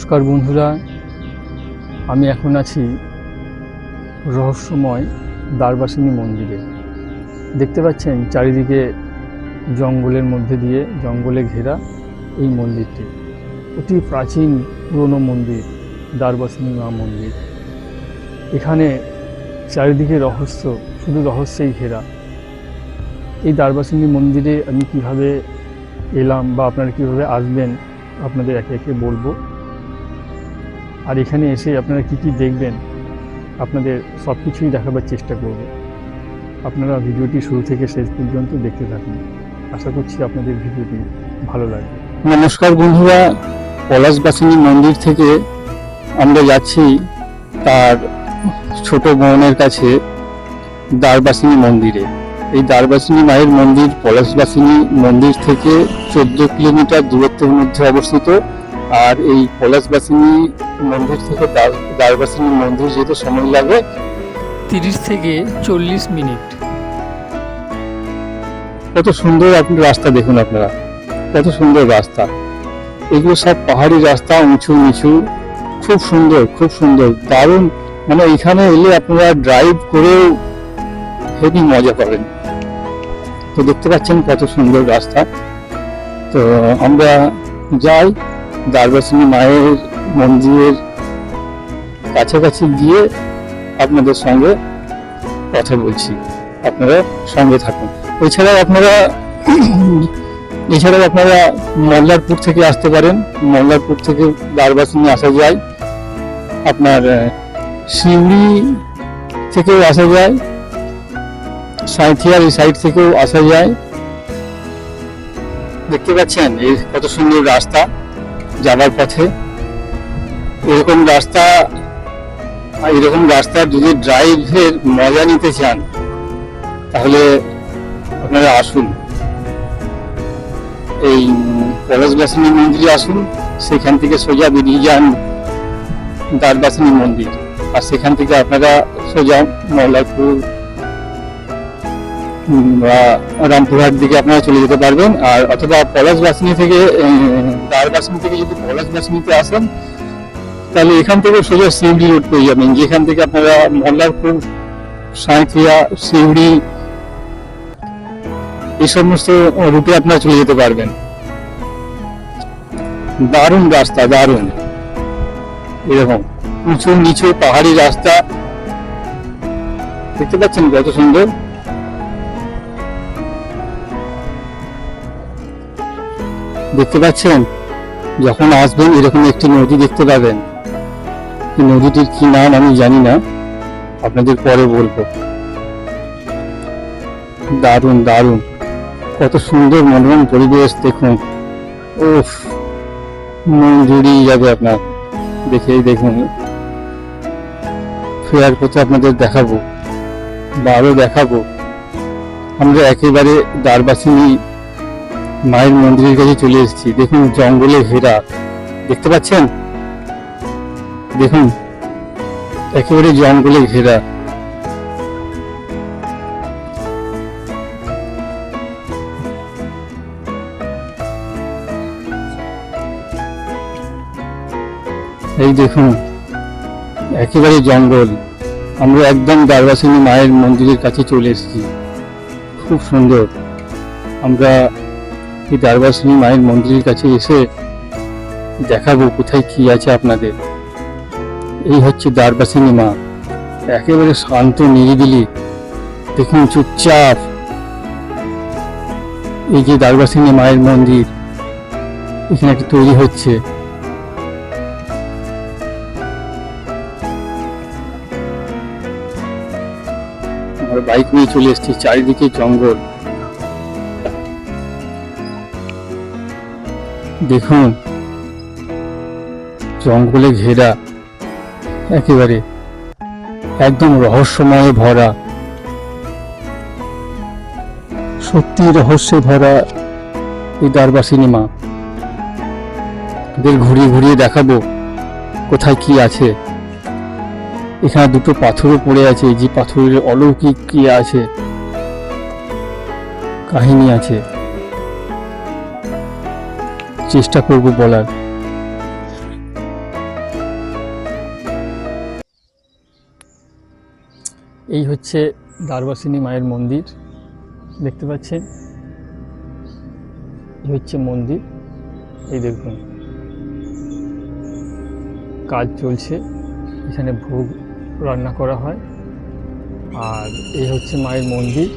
নমস্কার বন্ধুরা, আমি এখন আছি রহস্যময় দ্বারবাসিনী মন্দিরে। দেখতে পাচ্ছেন চারিদিকে জঙ্গলের মধ্যে দিয়ে জঙ্গলে ঘেরা এই মন্দিরটি। অতি প্রাচীন, পুরনো মন্দির, দ্বারবাসিনী মা মন্দির। এখানে চারিদিকে রহস্য, শুধু রহস্যেই ঘেরা। এই দ্বারবাসিনী মন্দিরে আমি কীভাবে এলাম বা আপনারা কীভাবে আসবেন, আপনাদের একে একে বলব। আর এখানে এসে আপনারা কি কি দেখবেন, আপনাদের সব কিছুই দেখাবার চেষ্টা করব। আপনারা ভিডিওটি শুরু থেকে শেষ পর্যন্ত দেখতে থাকুন। আশা করছি আপনাদের ভিডিওটি ভালো লাগবে। নমস্কার বন্ধুরা পলাশবাসিনী মন্দির থেকে আমরা যাচ্ছি তার ছোট বোনের কাছে দ্বারবাসিনী মন্দিরে। এই দ্বারবাসিনী মায়ের মন্দির পলাশবাসিনী মন্দির থেকে চোদ্দ কিলোমিটার দূরত্বের মধ্যে অবস্থিত। আর এই পলাশবাসিনী মন্দির থেকে দ্বারবাসিনী মন্দির যেতে সময় লাগে তিরিশ থেকে চল্লিশ মিনিট। কত সুন্দর আপনি রাস্তা দেখুন আপনারা কত সুন্দর রাস্তা। এগুলো সব পাহাড়ি রাস্তা উঁচু নিচু খুব সুন্দর খুব সুন্দর দারুণ। মানে এখানে এলে আপনারা ড্রাইভ করেও হেভি মজা পাবেন। তো দেখতে পাচ্ছেন কত সুন্দর রাস্তা। তো আমরা যাই। দ্বারবাসিনী মায়ের মন্দিরের কাছাকাছি গিয়ে আপনাদের সঙ্গে কথা বলছি। আপনারা সঙ্গে থাকুন। এছাড়াও আপনারা এছাড়াও আপনারা মল্লারপুর থেকে আসতে পারেন। মল্লারপুর থেকে দ্বারবাসিনী আসা যায়। আপনার সিউড়ি থেকেও আসা যায়। সাঁথিয়ার এই সাইড থেকেও আসা যায়। দেখতে পাচ্ছেন, এই কত সুন্দর রাস্তা। যাবার পথে। এরকম রাস্তা, এরকম রাস্তার যদি ড্রাইভের মজা নিতে চান, তাহলে আপনারা আসুন। এই পলাশবাসিনী মন্দিরে আসুন, সেখান থেকে সোজা বেরিয়ে যান দ্বারবাসিনী মন্দির। আর সেখান থেকে আপনারা সোজা মল্লারপুর রামপুরহাট দিকে আপনারা চলে যেতে পারবেন। আর অথবা পলাশবাসিনী থেকে উম, দ্বারবাসিনী থেকে যদি পলাশবাসিনীতে আসেন তাহলে এখান থেকে সোজা সিউড়ি রোড পেয়ে যাবেন। যেখান থেকে আপনারা মল্লারপুর সাঁইথিয়া সিউড়ি এই সমস্ত রুটে আপনারা চলে যেতে পারবেন। দারুণ রাস্তা দারুণ। এরকম উঁচু নিচু পাহাড়ি রাস্তা। দেখতে পাচ্ছেন কত সুন্দর? দেখতে পাচ্ছেন? যখন আসবেন এরকম একটি নদী দেখতে পাবেন। নদীটির কি নাম আমি জানি না। আপনাদের পরে বলব। দারুণ দারুণ। কত সুন্দর মনোরম পরিবেশ, দেখুন। উফ, মন জুড়িয়ে যাবে আপনার। দেখেই দেখুন। ফেয়ার পথে আপনাদের দেখাবো। বা আরও দেখাবো। আমরা একেবারে দ্বারবাসিনী মায়ের মন্দিরের কাছে চলে এসেছি। দেখুন, জঙ্গলে ঘেরা। দেখতে পাচ্ছেন? দেখুন, একেবারে জঙ্গলে ঘেরা। এই দেখুন, একেবারে জঙ্গল। আমরা একদম দ্বারবাসিনী মায়ের মন্দিরের কাছে চলে এসেছি। খুব সুন্দর। আমরা এই দ্বারবাসিনী মায়ের মন্দিরের কাছে এসে দেখাবো কোথায় কি আছে আপনাদের। এই হচ্ছে দ্বারবাসিনী মা। একেবারে শান্ত, নিরিবিলি। দেখুন চুপচাপ। এই যে দ্বারবাসিনী মায়ের মন্দির, এখানে একটা তৈরি হচ্ছে। আমরা বাইক নিয়ে চলে এসেছি, চারিদিকে জঙ্গল। দেখুন, জঙ্গলে ঘেরা, একেবারে একদম রহস্যময়ে ভরা, সত্যি রহস্যে ভরা এই দ্বারবাসিনী সিনেমা। ওদের ঘুরিয়ে ঘুরিয়ে দেখাবো কোথায় কি আছে। এখানে দুটো পাথরও পড়ে আছে, যে পাথরের অলৌকিক কি আছে, কাহিনী আছে। চেষ্টা করব বলার। এই হচ্ছে দারবাসিনী মায়ের মন্দির। দেখতে পাচ্ছেন? এই হচ্ছে মন্দির। এই দেখুন। কাজ চলছে। এখানে ভোগ রান্না করা হয়। আর এই হচ্ছে মায়ের মন্দির।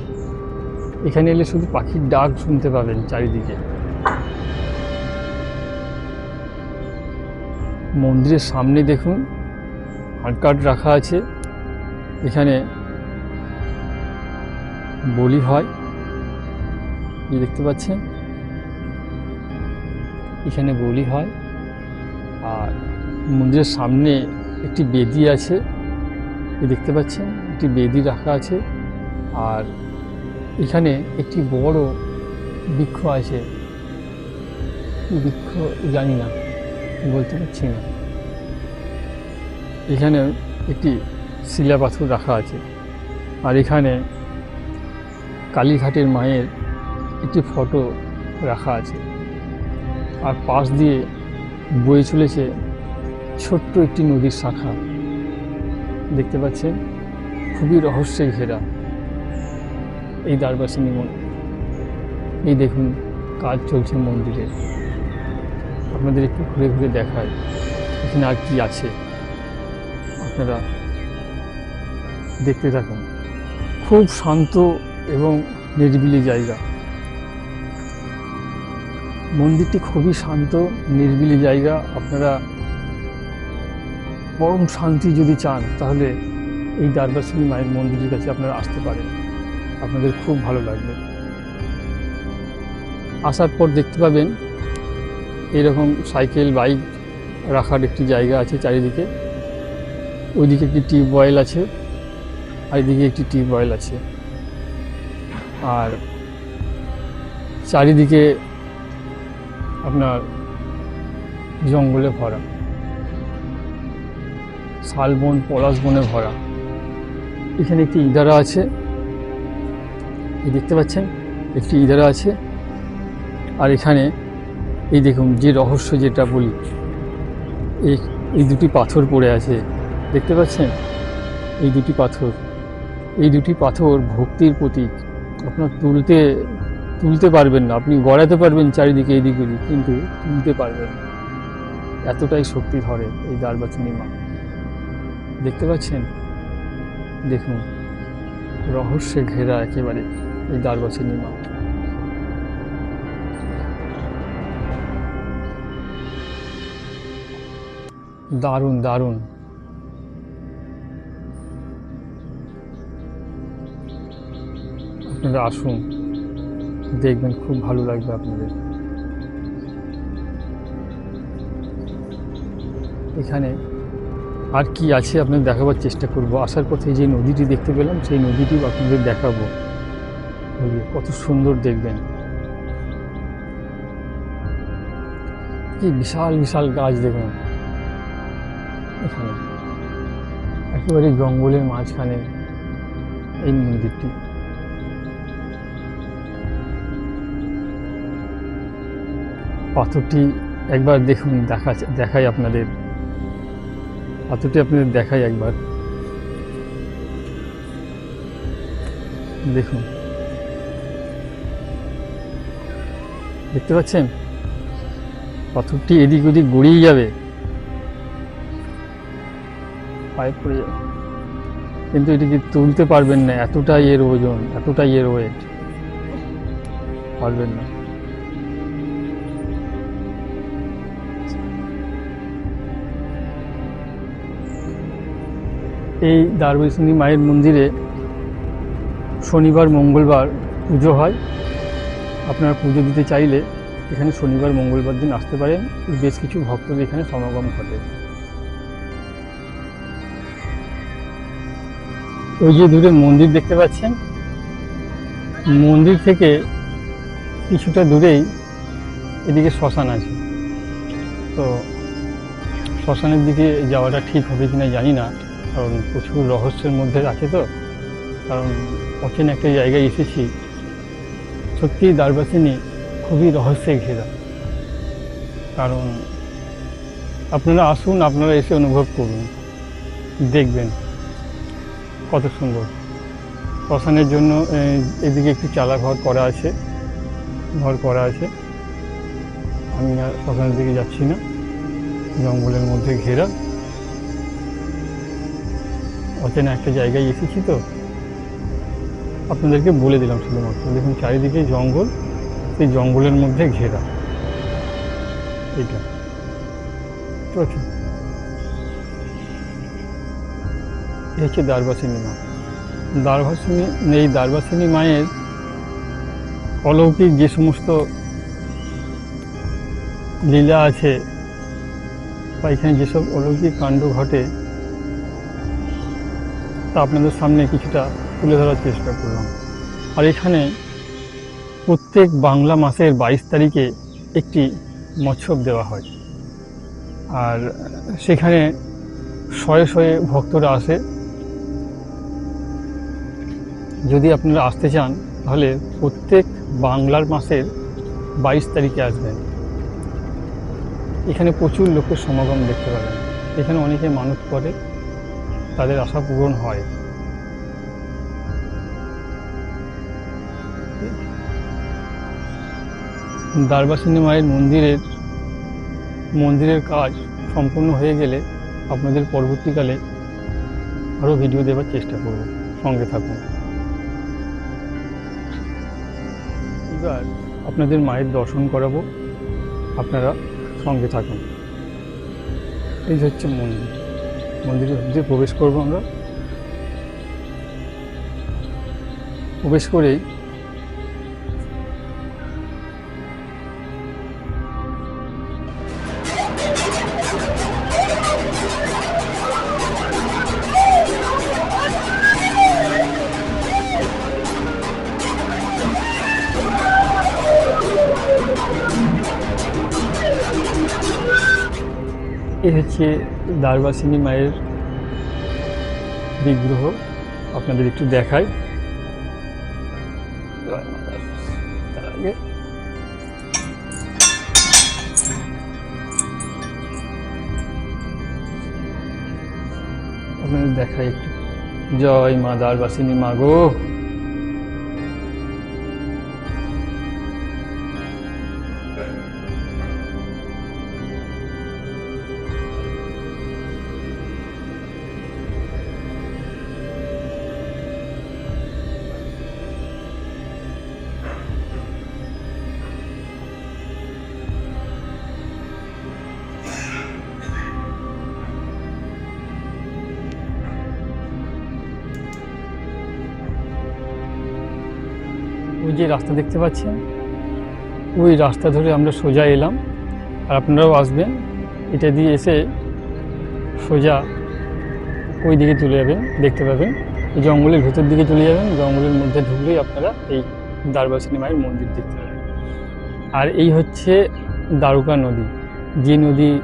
এখানে এলে শুধু পাখির ডাক শুনতে পাবেন চারিদিকে। মন্দিরের সামনে দেখুন হাটকাট রাখা আছে। এখানে বলি হয়, এই দেখতে পাচ্ছেন? এখানে বলি হয়। আর মন্দিরের সামনে একটি বেদি আছে, এই দেখতে পাচ্ছেন? একটি বেদি রাখা আছে। আর এখানে একটি বড় বৃক্ষ আছে। বৃক্ষ? জানি না। বলতে পারছি না। এখানে একটি শিলা পাথর রাখা আছে আর এখানে কালীঘাটের মায়ের একটি ফটো রাখা আছে। আর পাশ দিয়ে বয়ে চলেছে ছোট্ট একটি নদীর শাখা। দেখতে পাচ্ছেন? খুবই রহস্যে ঘেরা। এই দ্বারবাসিনী মন্দির। এই দেখুন, কাজ চলছে মন্দিরে আপনাদের একটু ঘুরে ঘুরে দেখায় এখানে আর কি আছে। আপনারা দেখতে থাকুন। খুব শান্ত এবং নিরিবিলি জায়গা। মন্দিরটি খুবই শান্ত, নির্বিলি জায়গা। আপনারা পরম শান্তি যদি চান, তাহলে এই দ্বারবাসিনী মায়ের মন্দিরের কাছে আপনারা আসতে পারেন। আপনাদের খুব ভালো লাগবে। আসার পর দেখতে পাবেন এরকম সাইকেল, বাইক রাখার একটি জায়গা আছে চারিদিকে। ওইদিকে একটি টিউব টিউবওয়েল আছে, আর এদিকে একটি টিউব টিউবওয়েল আছে। আর চারিদিকে আপনার জঙ্গলে ভরা, শালবন পলাশ বনে ভরা। এখানে একটি ইদারা আছে দেখতে পাচ্ছেন? একটি ইদারা আছে, আর এখানে এই দেখুন, যে রহস্য যেটা বলি, এই এই দুটি পাথর পড়ে আছে, দেখতে পাচ্ছেন? এই দুটি পাথর, এই দুটি পাথর ভক্তির প্রতীক। আপনার তুলতে তুলতে পারবেন না, আপনি গড়াতে পারবেন চারিদিকে এইদিক ওদিক, কিন্তু তুলতে পারবেন না। এতটাই শক্তি ধরে এই দ্বারবাচিনী মা দেখতে পাচ্ছেন? দেখুন, রহস্যে ঘেরা একেবারে এই দ্বারবাচিনী মা দারুণ দারুণ। আপনারা আসুন, দেখবেন খুব ভালো লাগবে আপনাদের। এখানে আর কি আছে আপনাদের দেখাবার চেষ্টা করব। আসার পথে যে নদীটি দেখতে পেলাম, সেই নদীটি আপনাদের দেখাবো। কত সুন্দর দেখবেন। কি বিশাল বিশাল গাছ দেখুন। একেবারে। জঙ্গলের মাঝখানে এই মন্দিরটি। পাথরটি একবার দেখুন দেখা দেখাই আপনাদের। পাথরটি আপনাদের দেখাই একবার। দেখুন। দেখতে পাচ্ছেন? পাথরটি এদিক ওদিক গড়িয়ে যাবে। পায়ে পড়ে যাবে। কিন্তু এটিকে তুলতে পারবেন না, এতটাই এর ওজন, এতটাই এর ওয়েট পারবেন না। এই দ্বারবৈষ্ণী মায়ের মন্দিরে শনিবার, মঙ্গলবার পুজো হয়। আপনারা পুজো দিতে চাইলে এখানে শনিবার, মঙ্গলবার দিন আসতে পারেন। বেশ কিছু ভক্তদের এখানে সমাগম ঘটে। ওই যে দূরে মন্দির দেখতে পাচ্ছেন? মন্দির থেকে কিছুটা দূরেই এদিকে শ্মশান আছে। তো শ্মশানের দিকে যাওয়াটা ঠিক হবে কিনা জানি না, কারণ প্রচুর রহস্যের মধ্যে আছে তো। কারণ অচেন একটা জায়গায় এসেছি। সত্যি দ্বারবাসিনী খুবই রহস্যে ঘেরা। কারণ আপনারা আসুন, আপনারা এসে অনুভব করুন, দেখবেন। কত সুন্দর। শ্মশানের জন্য এদিকে একটু চালা ঘর করা আছে, ঘর করা আছে। আমি আর শ্মশানের দিকে যাচ্ছি না। জঙ্গলের মধ্যে ঘেরা। অচেনা একটা জায়গায় এসেছি তো। আপনাদেরকে বলে দিলাম শুধুমাত্র। দেখুন, চারিদিকে জঙ্গল, সেই জঙ্গলের মধ্যে ঘেরা। এটা ঠিক আছে এই হচ্ছে দ্বারবাসিনী মা। দ্বারবাসিনী এই দ্বারবাসিনী মায়ের অলৌকিক যে সমস্ত লীলা আছে, বা এখানে যেসব অলৌকিক কাণ্ড ঘটে, তা আপনাদের সামনে কিছুটা তুলে ধরার চেষ্টা করলাম। আর এখানে প্রত্যেক বাংলা মাসের বাইশ তারিখে একটি মৎসব দেওয়া হয়। আর সেখানে শয়ে শয়ে ভক্তরা আসে। যদি আপনারা আসতে চান, তাহলে প্রত্যেক বাংলার মাসের বাইশ তারিখে আসবেন। এখানে প্রচুর লোকের সমাগম দেখতে পাবেন। এখানে অনেকে মানত করে, তাদের আশা পূরণ হয়। দ্বারবাসিনী মায়ের মন্দিরের মন্দিরের কাজ সম্পূর্ণ হয়ে গেলে আপনাদের পরবর্তীকালে আরও ভিডিও দেওয়ার চেষ্টা করব। সঙ্গে থাকুন। আপনাদের মায়ের দর্শন করাবো। আপনারা সঙ্গে থাকুন। এই যে হচ্ছে মন্দির। মন্দিরের মধ্যে প্রবেশ করব আমরা। প্রবেশ করেই এ হচ্ছে দ্বারবাসিনী মায়ের বিগ্রহ। আপনাদের একটু দেখাই। আপনাদের দেখাই একটু। জয় মা দ্বারবাসিনী মা গো। ওই যে রাস্তা দেখতে পাচ্ছেন? ওই রাস্তা ধরে আমরা সোজা এলাম। আর আপনারাও আসবেন। এটা দিয়ে এসে সোজা ওই দিকে চলে যাবেন, দেখতে পাবেন। জঙ্গলের ভেতর দিকে চলে যাবেন। জঙ্গলের মধ্যে ঢুকলেই আপনারা এই দ্বারবাসিনী মায়ের মন্দির দেখতে পাবেন। আর এই হচ্ছে দ্বারকা নদী। যে নদী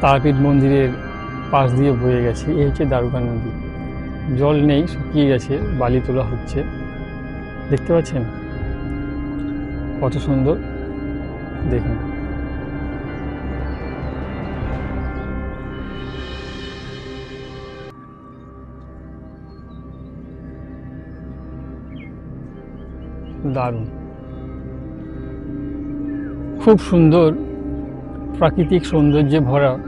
তারাপীঠ মন্দিরের পাশ দিয়ে বয়ে গেছে, এই হচ্ছে দ্বারকা নদী। জল নেই, শুকিয়ে গেছে, বালি তোলা হচ্ছে। দেখতে পাচ্ছেন? কত সুন্দর। দেখুন। দারুণ। খুব সুন্দর প্রাকৃতিক সৌন্দর্যে ভরা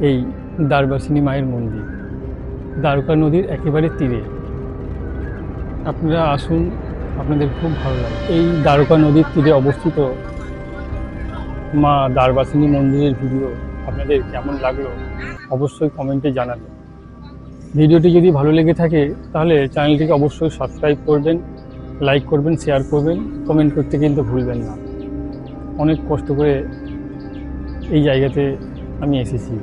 এই দ্বারবাসিনী মায়ের মন্দির। দ্বারকা নদীর একেবারে তীরে। আপনারা আসুন আপনাদের খুব ভালো লাগে। এই দ্বারকা নদীর তীরে অবস্থিত মা দ্বারবাসিনী মন্দিরের ভিডিও আপনাদের কেমন লাগল অবশ্যই কমেন্টে জানাবেন। ভিডিওটি যদি ভালো লেগে থাকে, তাহলে চ্যানেলটিকে অবশ্যই সাবস্ক্রাইব করবেন, লাইক করবেন, শেয়ার করবেন, কমেন্ট করতে কিন্তু ভুলবেন না। অনেক কষ্ট করে এই জায়গাতে আমি এসেছি।